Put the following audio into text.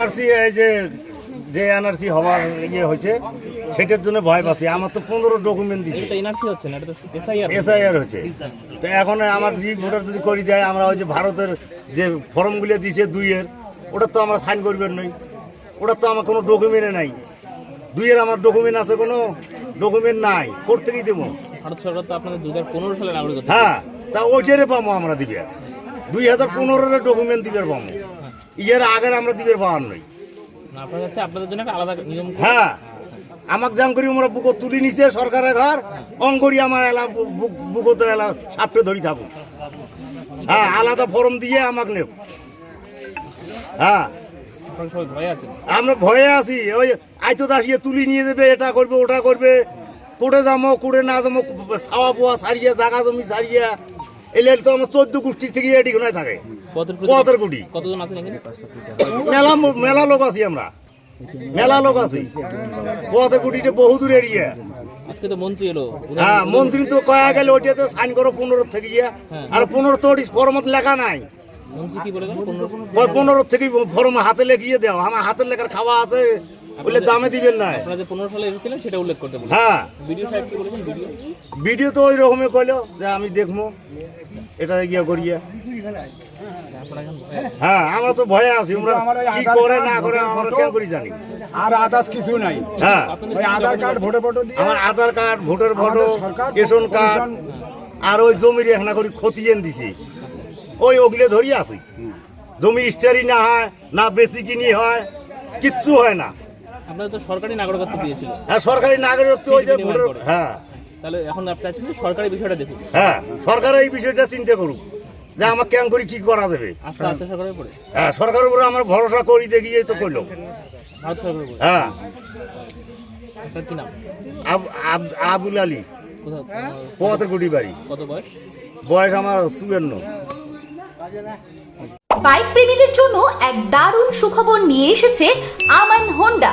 NRC এই যে যে এনআরসি হওয়ার ইয়ে হয়েছে সেটার জন্য ভয় পাচ্ছি। আমার তো পনেরো ডকুমেন্ট তো এসআইআর হচ্ছে। তো এখন আমার রি ভোটার যদি করে দেয় আমরা ওই যে ভারতের যে ফর্মগুলো দিছে দুইয়ের ওটা তো আমরা সাইন করবেন নই। ওটা তো আমার কোনো ডকুমেন্টে নাই। দুইয়ের আমার ডকুমেন্ট আছে কোনো? ডকুমেন্ট নাই। করতে কি দেবো। ভারত সরকার তো আপনাদের দু হাজার পনেরো সালে নাগরিকত্ব। হ্যাঁ তা ওইটারে পাবো আমরা দিবে। দুই হাজার পনেরোর ডকুমেন্ট দিবে পাবো। ইয়ের আগের আমরা দিবে পাওয়ার নই। হ্যাঁ আমাক জাম করি আমরা বুকো তুলি নিছে সরকারের ঘর অঙ্করি আমার এলা বুক বুকতে এলা সাপটে ধরি থাকুক হ্যাঁ আলাদা ফর্ম দিয়ে আমাক নেব হ্যাঁ আমরা ভয়ে আছি। ওই আইতো দাসিয়ে তুলি নিয়ে দেবে এটা করবে ওটা করবে। কোড়ে যাব কোড়ে না যাব ছাওয়া পোয়া সারিয়ে জাগা জমি সারিয়ে। এলে তো আমার চোদ্দ গোষ্ঠী থেকে এটি কোনায় থাকে। পথের কুটি মেলা মেলা লোক আছি আমরা। মেলা লোক আছি। পথের কুটিতে বহু দূর এরিয়া আজকে তো মন্ত্রী এলো। হ্যাঁ মন্ত্রী তো কয়া গেল ওইটাতে সাইন করো পনেরো থেকে গিয়ে। আর পনেরো তো ওটি ফরমত লেখা নাই? পনেরো। থেকে ফরম হাতে লেখিয়ে দাও। আমার হাতের লেখার খাওয়া আছে বলে দামে দিবেন না। আপনারা যে পনেরো সালে এসেছিলেন সেটা উল্লেখ করতে বলে হ্যাঁ। ভিডিও সাহেব কি বলেছেন? ভিডিও। ভিডিও তো ওই রকমই কইলো যে আমি দেখব এটা গিয়ে করিয়ে। আপনারা। হ্যাঁ আমরা তো ভয়ে আছি আমরা কি করে না করে আমরা। কেন করি জানি? আর আদার্স কিছু নাই। হ্যাঁ। ওই আধার কার্ড আছে? ভোটে ফটো দিয়ে আমার Aadhaar card voter photo ration card আর ওই জমির এখানা করি খতিয়ান দিছি। ওই ওগুলো ধরি আছি। জমি স্টারি না হয় না বেশি কিনি হয় কিচ্ছু হয় না। আপনাদের তো সরকারি নাগরিকত্ব দিয়েছিল হ্যাঁ সরকারি নাগরিকত্ব ওই যে ভোটার হ্যাঁ। তাহলে এখন আপনার সরকারি বিষয়টা দেখুন। হ্যাঁ সরকার এই বিষয়টা চিন্তা করুক যে আমার কেন করে কি করা যাবে। হ্যাঁ সরকারের উপরে আমার ভরসা করি দেখিয়ে তো করল হ্যাঁ। আবুল আলী। কোথাও পথের গুটি বাড়ি। কত বয়স? বয়স আমার চুয়ান্ন। বাইক প্রেমীদের জন্য এক দারুণ সুখবর নিয়ে এসেছে আমান হোন্ডা।